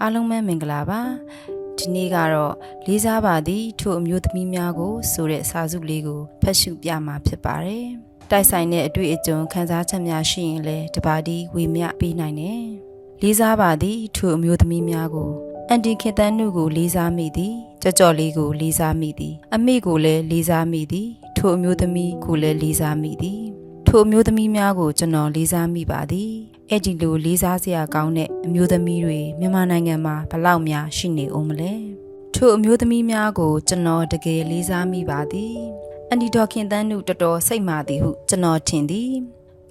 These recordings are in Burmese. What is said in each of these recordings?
အားလုံးပဲမင်္ဂလာပါဒီနေ့ကတော့လေးစားပါသည်ထို့အမျိုးသမီးများကို ဆိုတဲ့စာစုလေးကိုဖတ်ရှုပြမှာဖြစ်ပါတယ်တိုက်ဆိုင်တဲ့အတွေ့အကြုံခံစားချက်များရှိရင်လည်းတပါးဒီဝေမျှပေးနိုင်တယ်လေးစားပါသည်ထို့အမျိုးသမီးများကိုအန်တီခေတန်းနုကိုလေးစားမိသည်ကြော့ကြော့လေးကိုလေးစားမိသည် အမေကိုလည်းလေးစားမိသည်ထို့အမျိုးသမီးကိုလည်းလေးစားမိသည် ထိုအမျိုးသမီးများကိုကျွန်တော်လေးစားမိပါသည်အဲ့ဒီလိုလေးစားစရာကောင်းတဲ့အမျိုးသမီးတွေမြန်မာနိုင်ငံမှာဘလောက်များရှိနေအောင်မလဲထိုအမျိုးသမီးများကိုကျွန်တော်တကယ်လေးစားမိပါသည်အန်ဒီတော်ခင်တန်းနုတော်တော်စိတ်မာသည်ဟုကျွန်တော်ထင်သည်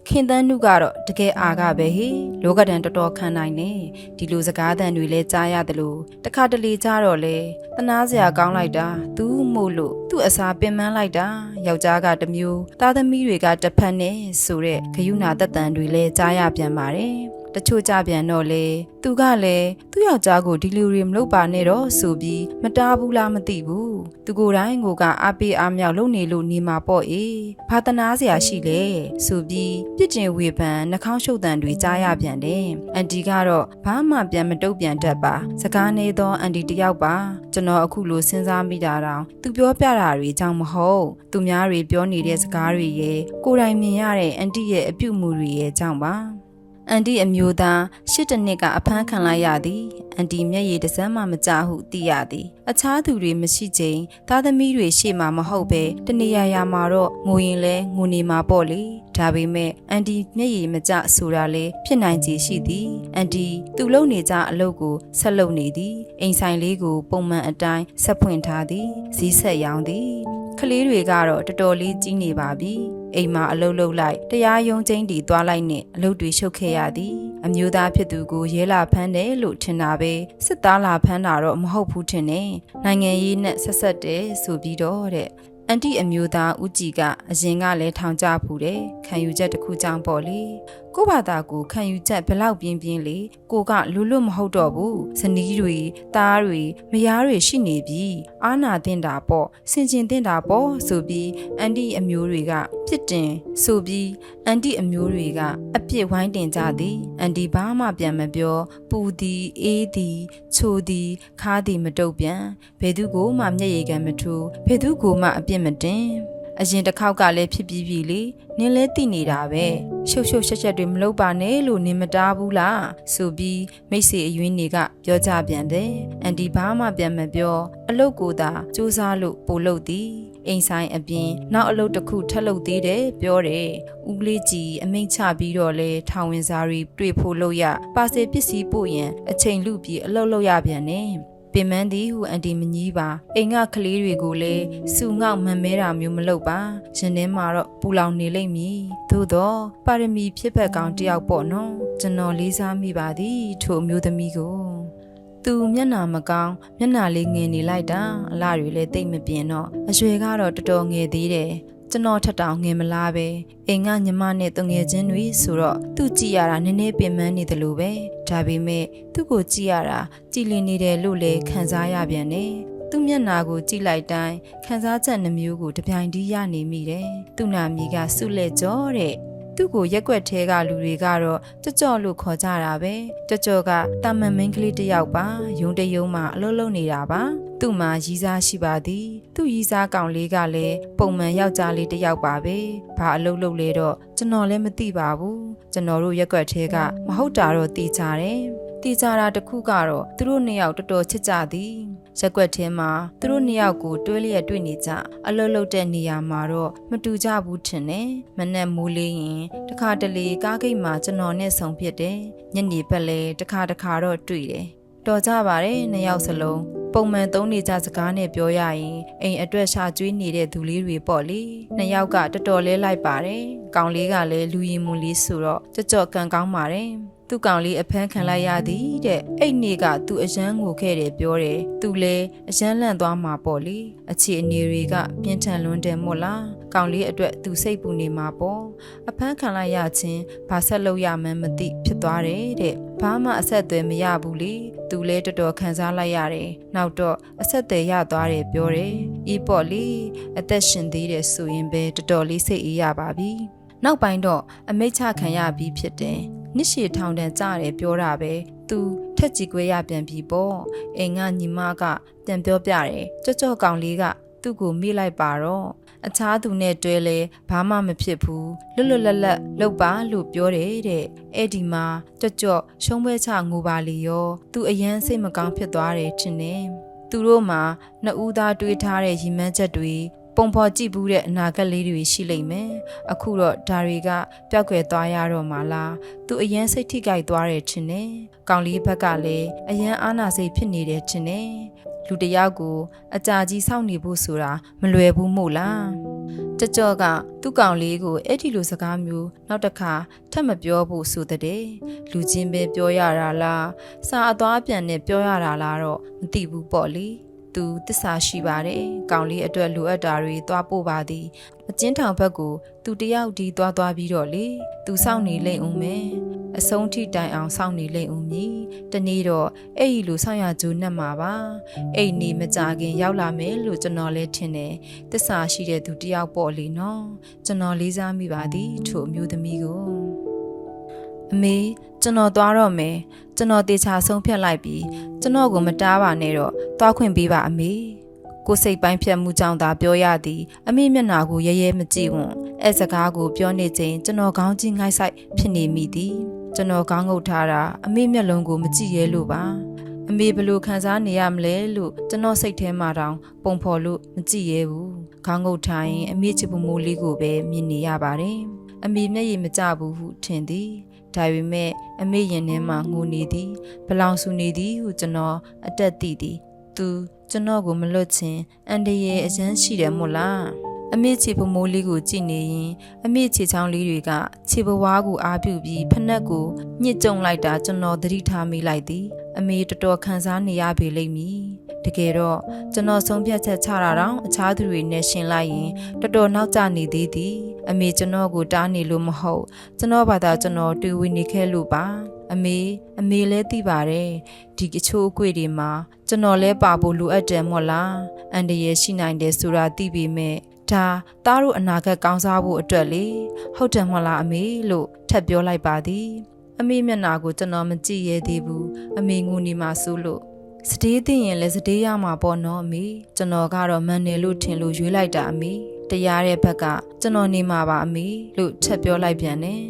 ခင်တန်းနုကတော့တကယ်အာကပဲဟေလောကဒန်တော်တော်ခံနိုင်နေဒီလိုစကားသံတွေလဲကြားရတယ်လို့တခါတလေကြားတော့လဲတနာစရာကောင်းလိုက်တာသူမို့လို့သူ့အစာပင်ပန်းလိုက်တာယောက်ျားကတစ်မျိုးသားသမီးတွေကတစ်ဖက်နဲ့ဆိုတဲ့ဂယုဏသက်တမ်းတွေလဲကြားရပြန်ပါတယ် တချို့ကြပြန်တော့လေသူကလည်းသူ့ယောက်ျားကိုဒီလိုတွေမလုပ်ပါနဲ့တော့ဆိုပြီးမတားဘူးလားမသိဘူးသူကိုယ်တိုင်ကိုကအားပေးအားမြောက်လုပ်နေလို့နေမှာပေါ့အေးဘာတနာစရာရှိလဲဆိုပြီးပြစ်တင်ဝေဖန်နှာခေါင်းရှုပ်တံတွေကြားရပြန်တယ်အန်တီကတော့ဘာမှပြန်မတုတ်ပြန်တတ်ပါစကားနေသောအန်တီတယောက်ပါကျွန်တော်အခုလိုစဉ်းစားမိတာတောင်သူပြောပြတာတွေကြောင့်မဟုတ်သူများတွေပြောနေတဲ့စကားတွေရဲ့ကိုယ်တိုင်မြင်ရတဲ့အန်တီရဲ့အပြုတ်မှုတွေရဲ့ကြောင့်ပါ အန်တီအမျိုးသားရှစ်တနှစ်ကအဖမ်းခံလိုက်ရသည်အန်တီမျက်ရည်တစ်စမ်းမှမကြဟုသိရသည်အခြားသူတွေမရှိချိန်သားသမီးတွေရှေ့မှာမဟုတ်ပဲတနေရာရာမှာတော့ငိုရင်လဲငိုနေမှာပေါ့လေဒါပေမဲ့အန်တီမျက်ရည်မကြဆိုတာလေဖြစ်နိုင်ခြေရှိသည်အန်တီသူ့လုံနေကြအလုပ်ကိုဆက်လုပ်နေသည်အိမ်ဆိုင်လေးကိုပုံမှန်အတိုင်းဆက်ဖွင့်ထားသည်ဈေးဆက်ရောင်းသည်က လေးတွေကတော့တော်တော်လေးကြီးနေပါပြီအိမ်မှာအလုပ်လုပ်လိုက်တရားရုံးချင်းတီသွားလိုက်နဲ့အလုပ်တွေရှုပ်ခဲ့ရသည်အမျိုးသားဖြစ်သူကိုရဲလာဖမ်းတယ်လို့ထင်တာပဲစစ်သားလာဖမ်းတာတော့မဟုတ်ဘူးထင်တယ်နိုင်ငံရေးနဲ့ဆက်ဆက်တယ်ဆိုပြီးတော့တဲ့အန်တီအမျိုးသားဦးကြည်ကအရင်ကလည်းထောင်ကြဖူးတယ်ခံယူချက်တစ်ခုကြောင့်ပေါ့လေ ကို့ဘာသာကိုခံယူချက်ဘယ်လောက်ပြင်းပြင်းလေကိုကလူလွတ်မဟုတ်တော့ဘူးဇနီးတွေသားတွေမယားတွေရှိနေပြီအာနာတင်တာပေါ့ဆင်ကျင်တင်တာပေါ့ဆိုပြီးအန်တီအမျိုးတွေကပြစ်တင်ဆိုပြီးအန်တီအမျိုးတွေကအပြစ်ဝိုင်းတင်ကြသည်အန်တီဘာမှပြန်မပြောပူသည်အေးသည်ချိုသည်ခါသည်မတုတ်ပြန်ဘယ်သူကိုမှမျက်ရည်ကန်မထိုးဘယ်သူကိုမှအပြစ်မတင် အရင်တစ်ခေါက်ကလည်းဖြစ်ပြီးပြီလေနင်းလဲတည်နေတာပဲရှုပ်ရှုပ်ရှက်ရှက်တွေမလုပ်ပါနဲ့လို့နင်းမတားဘူးလားဆိုပြီးမိတ်ဆွေအယွင်းတွေကပြောကြပြန်တယ်အန်ဒီဘာမှပြန်မပြောအလုတ်ကိုသာစူးစားလို့ပို့လို့သည်အိမ်ဆိုင်အပြင်နောက်အလုပ်တစ်ခုထပ်လုပ်သေးတယ်ပြောတယ်ဦးကလေးကြီးအမိန့်ချပြီးတော့လဲထောင်ဝင်စားတွေတွေ့ဖို့လို့ရပါစေပစ္စည်းပို့ရင်အချိန်လူပြီးအလုပ်လုပ်ရပြန်တယ် ပင်မန်းသည်ဟူအန်တီမကြီးပါအိမ်ကကလေးတွေကိုလည်းစူငောက်မန်မဲတာမျိုးမလုပ်ပါရှင်ထဲမှာတော့ပူလောင်နေလိမ့်မည်သို့တော့ပါရမီဖြစ်ဖက်ကောင်တယောက်ပေါ့နော်ကျွန်တော်လေးစားမိပါသည်ထို့အမျိုးသမီးကိုသူမျက်နာမကောင်းမျက်နာလေးငင်နေလိုက်တာအလားတွေလည်းတိတ်မပြင်းတော့အရွယ်ကတော့တော်တော်ငယ်သေးတယ် ကျွန်တော်ထက်တောင်ငင်မလားပဲအိမ်ကညီမနဲ့တငယ်ချင်းတွေဆိုတော့သူ့ကြည့်ရတာနည်းနည်းပင်ပန်းနေတယ်လို့ပဲဒါပေမဲ့သူ့ကိုကြည့်ရတာကြည်လင်နေတယ်လို့လည်းခံစားရပြန်တယ်သူ့မျက်နာကိုကြည့်လိုက်တိုင်းခံစားချက်နှမျိုးကိုတပြိုင်တည်းရနေမိတယ်သူ့နာမည်ကဆုလက်ကျော်တဲ့သူ့ကိုရက်ွက်ထဲကလူတွေကတော့ကြော့ကြော့လို့ခေါ်ကြတာပဲကြော့ကြော့ကတာမန်မင်းကလေးတစ်ယောက်ပါယုံတယုံမှအလုပ်လုပ်နေတာပါ သူ့မှာရီးစားရှိပါသည် သူ့ရီးစားကောင်လေးကလည်းပုံမှန်ယောက်ျားလေးတစ်ယောက်ပါပဲဘာအလုပ်လုပ်လဲတော့ကျွန်တော်လည်းမသိပါဘူးကျွန်တော်တို့ရက်ွက်ထဲကမဟုတ်တာတော့သိကြတယ်တေချာတာတစ်ခုကတော့သူတို့နှစ်ယောက်တော်တော်ချစ်ကြသည်ရက်ွက်ထဲမှာသူတို့နှစ်ယောက်ကိုတွဲလျက်တွေ့နေကြအလုတ်လုတ်တဲ့နေရာမှာတော့မတူကြဘူးထင်တယ်မနဲ့မိုးလေးရင်တခါတလေကားဂိတ်မှာကျွန်တော်နဲ့ဆုံဖြစ်တယ်ညနေဘက်လဲတခါတခါတော့တွေ့တယ်တော်ကြပါတယ်နှစ်ယောက်စလုံး ပုံမှန်သုံးနေကြစကားနဲ့ပြောရရင်အိမ်အတွက်ရှာကျွေးနေတဲ့သူလေးတွေပေါ့လေနှစ်ယောက်ကတော်တော်လေးလိုက်ပါတယ်ကောင်လေးကလည်းလူရင်မွန်လေးဆိုတော့ကြော့ကြော့ကန်ကောင်းပါတယ်သူ့ကောင်လေးအဖမ်းခံလိုက်ရသည်တဲ့အဲ့နေ့ကသူအရန်ငိုခဲ့တယ်ပြောတယ်သူလည်းအရန်လန့်သွားမှာပေါ့လေအခြေအနေတွေကပြင်းထန်လွန်းတယ်မို့လား ကောင်လေးအတွက်သူစိတ်ပူနေမှာပေါ့အဖမ်းခံလိုက်ရချင်းဘာဆက်လုပ်ရမှန်းမသိဖြစ်သွားတယ်တဲ့ဘာမှအဆက်အသွယ်မရဘူးလေသူလဲတော်တော်ခံစားလိုက်ရတယ်နောက်တော့အဆက်အသွယ်ရသွားတယ်ပြောတယ်ဤပေါ့လေအသက်ရှင်သေးတယ်ဆိုရင်ပဲတော်တော်လေးစိတ်အေးရပါပြီနောက်ပိုင်းတော့အမိတ်ချခံရပြီးဖြစ်တယ်နှစ်ရှည်ထောင်တန်းကြတယ်ပြောတာပဲသူထက်ကြည့်ခွဲရပြန်ပြီပေါ့အိမ်ကညီမကပြန်ပြောပြတယ်ကြော့ကြော့ကောင်လေးကသူ့ကိုမိလိုက်ပါတော့ အခြားသူနဲ့တွဲလဲဘာမှမဖြစ်ဘူးလွတ်လွတ်လပ်လပ်လုပ်ပါလို့ပြောတယ်တဲ့အဲ့ဒီမှာကြော့ကြော့ရှုံးပွဲချငိုပါလေရောသူအရန်စိတ်မကောင်းဖြစ်သွားတယ်ထင်တယ်သူတို့မှာနှစ်ဦးသားတွေးထားတဲ့ရီမန်းချက်တွေ ပုံဖော်ကြည့်ဘူးတဲ့အနာဂတ်လေးတွေရှိလိမ့်မယ်အခုတော့ဒါတွေကပျောက်ကွယ်သွားရတော့မှလားသူအရန်စိတ်ထိကြိုက်သွားတယ်ထင်တယ်ကောင်လေးဘက်ကလည်းအရန်အာနာစိတ်ဖြစ်နေတယ်ထင်တယ်လူတစ်ယောက်ကိုအကြာကြီးစောင့်နေဖို့ဆိုတာမလွယ်ဘူးမို့လားကြကြော့ကသူ့ကောင်လေးကိုအဲ့ဒီလိုစကားမျိုးနောက်တစ်ခါထပ်မပြောဖို့ဆိုတဲ့လူချင်းပဲပြောရတာလားစာအသွားပြန်နဲ့ပြောရတာလားတော့မသိဘူးပေါ့လေ သူတစ္ဆာရှိပါတယ်။ကောင်လေးအတွက်လိုအပ်တာတွေသွားပို့ပါသည်။အကျဉ်းထောင်ဘက်ကိုသူတယောက်ဒီသွားသွားပြီးတော့လေသူစောင့်နေလိမ့်ဦးမယ်။အဆုံးထိတိုင်အောင်စောင့်နေလိမ့်ဦးမည်။တနေ့တော့အဲ့ဒီလိုဆောင်ရကြိုးနှက်မှာပါ။အဲ့ဒီမကြခင်ရောက်လာမယ်လို့ကျွန်တော်လည်းထင်တယ်။တစ္ဆာရှိတဲ့သူတယောက်ပေါ့လေနော်။ကျွန်တော်လေးစားမိပါသည်ထို့အမျိုးသမီးကို အမေကျွန်တော်သွားတော့မယ်ကျွန်တော်တေချာဆုံးဖြတ်လိုက်ပြီးကျွန်တော်ကိုမတားပါနဲ့တော့သွားခွင့်ပေးပါအမေကိုစိတ်ပိုင်းဖြတ်မှုကြောင့်သာပြောရသည်အမေမျက်နှာကိုရဲရဲမကြည့်ဝွန်အဲစကားကိုပြောနေချိန်ကျွန်တော်ခေါင်းကြီးငိုက်ဆိုင်ဖြစ်နေမိသည်ကျွန်တော်ခေါင်းငုပ်ထားတာအမေမျက်လုံးကိုမကြည့်ရဲလို့ပါအမေဘလို့ခံစားနေရမလဲလို့ကျွန်တော်စိတ်ထဲမှာတောင်ပုံဖော်လို့မကြည့်ရဲဘူးခေါင်းငုပ်ထားရင်အမေချစ်ပမိုးလေးကိုပဲမြင်နေရပါတယ်အမေမျက်ရည်မကျဘူးဟုထင်သည် ဒါပေမဲ့အမေရင်ထဲမှာငိုနေသည်ဘလောင်ဆူနေသည်ဟုကျွန်တော်အတက်သိသည်သူကျွန်တော်ကိုမလွတ်ချင်အန်တရဲ့အရန်ရှိတယ်မို့လားအမေချေပမိုးလေးကိုကြည့်နေရင်အမေချေချောင်းလေးတွေကခြေပဝါးကိုအားပြုပြီးဖက်နှက်ကိုညှစ်ကြုံလိုက်တာကျွန်တော်သတိထားမိလိုက်သည်အမေတော်တော်ခံစားနေရပေလိမ့်မည် တကယ်တော့ကျွန်တော်ဆုံးဖြတ်ချက်ချတာတော့အခြားသူတွေနဲ့ရှင်လိုက်ရင်တော်တော်နောက်ကျနေသေးသည်အမေကျွန်တော်ကိုတားနေလို့မဟုတ်ကျွန်တော်ဘာသာကျွန်တော်တွေ့ဝင်နေခဲ့လို့ပါအမေအမေလည်းသိပါတယ်ဒီအချိုးအကွေတွေမှာကျွန်တော်လဲပါဖို့လိုအပ်တယ်မို့လားအန်တရရှိနိုင်တယ်ဆိုတာသိပေမဲ့ဒါသားတို့အနာဂတ်ကောင်းစားဖို့အတွက်လေဟုတ်တယ်မလားအမေလို့ထပ်ပြောလိုက်ပါသည်အမေမျက်နာကိုကျွန်တော်မကြည့်ရသေးဘူးအမေငိုနေမှဆိုလို့ စတေးသိရင်လည်းစတေးရမှာပေါ့နော်အမေကျွန်တော်ကတော့မန်နယ်လို့ထင်လို့ရွေးလိုက်တာအမေတရားတဲ့ဘက်ကကျွန်တော်နေမှာပါအမေလို့ထပ်ပြောလိုက်ပြန်တယ်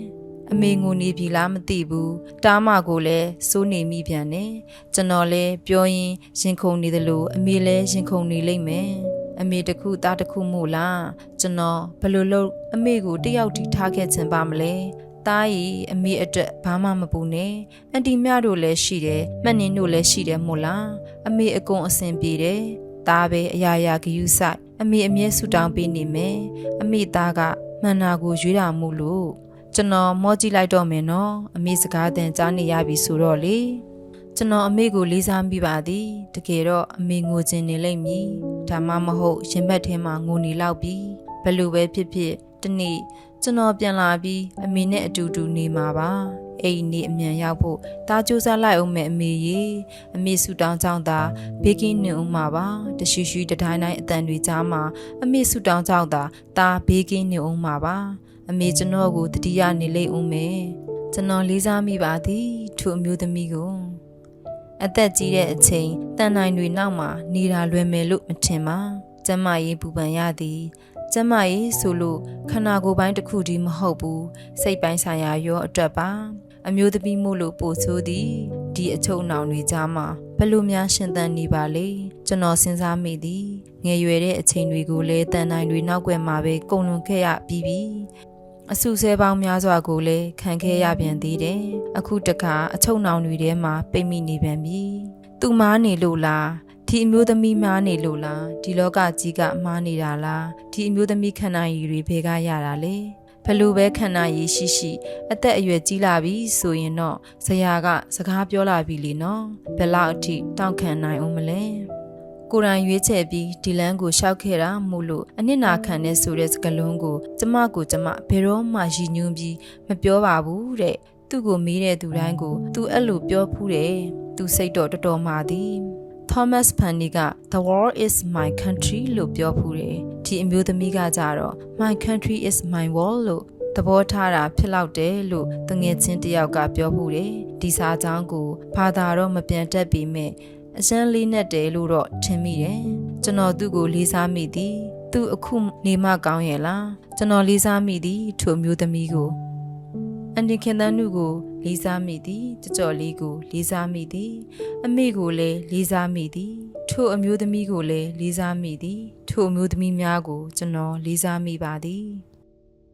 အမေငိုနေပြီလားမသိဘူးတားမကိုလည်းစိုးနေမိပြန်တယ်ကျွန်တော်လည်းပြောရင်ရင်ခုန်နေတယ်လို့အမေလည်းရင်ခုန်နေလိမ့်မယ်အမေတခုသားတခုမို့လားကျွန်တော်ဘယ်လိုလုပ်အမေကိုတယောက်တည်းထားခဲ့ချင်ပါမလဲ သားရီအမေအတွက်ဘာမှမပူနဲ့အန်တီမြတို့လည်းရှိတယ်မှတ်နင်းတို့လည်းရှိတယ်မို့လားအမေအကုန်အဆင်ပြေတယ်သားပဲအရာရာဂယုဆိုင်အမေအမြဲဆူတောင်းပေးနေမယ်အမေသားကမှန်နာကိုရွေးတာမို့လို့ကျွန်တော်မောကြည့်လိုက်တော့မယ်နော်အမေစကားတန်ကြားနေရပြီဆိုတော့လေကျွန်တော်အမေကိုလေးစားမိပါသည်တကယ်တော့အမေငိုခြင်းနေလိမ့်မည်ဒါမှမဟုတ်ရင်ဘက်ထဲမှာငိုနေလောက်ပြီဘယ်လိုပဲဖြစ်ဖြစ်တနေ့ ကျွန်တော်ပြန်လာပြီးအမေနဲ့အတူတူနေမှာပါအိမ်နေအမြန်ရောက်ဖို့တားကြိုးစားလိုက်အောင်မယ်အမေရေအမေဆူတောင်းကြောင်းသာဘေးကင်းနေအောင်မှာပါတရှူရှူတတိုင်းတိုင်းအတန်တွေကြားမှာအမေဆူတောင်းကြောင်းသာတားဘေးကင်းနေအောင်မှာပါအမေကျွန်တော်ကိုတတိယနေလိမ့်အောင်မယ်ကျွန်တော်လေးစားမိပါသည်ထိုအမျိုးသမီးကိုအသက်ကြီးတဲ့အချိန်တန်နိုင်တွေနောက်မှာနေတာလွယ်မယ်လို့မထင်ပါကျမရေးပူပန်ရသည် ကျမရေးဆိုလို့ခန္ဓာကိုယ်ပိုင်းတစ်ခုတည်းမဟုတ်ဘူးစိတ်ပိုင်းဆိုင်ရာရောအတွက်ပါ အမျိုးသမီးမို့လို့ပို့ဆိုးသည်ဒီအချုပ်နှောင်တွေကြားမှာဘယ်လိုများရှင်သန်နေပါလေကျွန်တော်စဉ်းစားမိသည်ငယ်ရွယ်တဲ့အချိန်တွေကိုလည်းတန်တိုင်းတွေနောက်ွယ်မှာပဲကုန်လွန်ခဲ့ရပြီးပြီအဆုဆဲပေါင်းများစွာကိုလည်းခံခဲ့ရပြန်သေးတယ်အခုတခါအချုပ်နှောင်တွေထဲမှာပိတ်မိနေပြန်ပြီသူမားနေလို့လား ဒီအမျိုးသမီးမားနေလို့လားဒီလောကကြီးကမားနေတာလားဒီအမျိုးသမီးခန္ဓာရည်တွေဘယ်ကရတာလဲဘလို့ပဲခန္ဓာရည်ရှိရှိ အသက်အရွယ်ကြီးလာပြီဆိုရင်တော့ဇရာက စကားပြောလာပြီလေနော်ဘယ်လောက်အထိတောင့်ခံနိုင်အောင်မလဲကိုရန်ရွေးချယ်ပြီးဒီလန်းကိုရှောက်ခဲ့တာမို့လို့အနစ်နာခံတဲ့ဆိုတဲ့စကားလုံးကိုကျမကိုကျမဘယ်တော့မှရည်ညွှန်းပြီးမပြောပါဘူးတဲ့သူ့ကိုမေးတဲ့သူတိုင်းကိုသူအဲ့လိုပြောဖူးတယ်သူစိတ်တော့တော်တော်မာသည် Thomas Fanny က The world is my country လို့ပြောဖူးတယ်ဒီအမျိုးသမီးကကြတော့ my country is my world လို့သဘောထားတာဖြစ်လောက်တယ်လို့တငယ်ချင်းတစ်ယောက်ကပြောမှုတယ်ဒီစာကြောင်းကိုဘာသာတော့မပြန်တတ်ပေမဲ့အစမ်းလေးနဲ့တယ်လို့တော့ထင်မိတယ်ကျွန်တော်သူ့ကိုလေးစားမိသည်သူအခုနေမကောင်းရဲ့လားကျွန်တော်လေးစားမိသည်ထိုအမျိုးသမီးကို အန်ဒီခင်တန်းနုကို လေးစားမိသည်ကြကြော်လေးကို လေးစားမိသည် အမေကိုလည်းလေးစားမိသည်ထိုအမျိုးသမီးကိုလည်းလေးစားမိသည်ထိုအမျိုးသမီးများကိုကျွန်တော်လေးစားမိပါသည်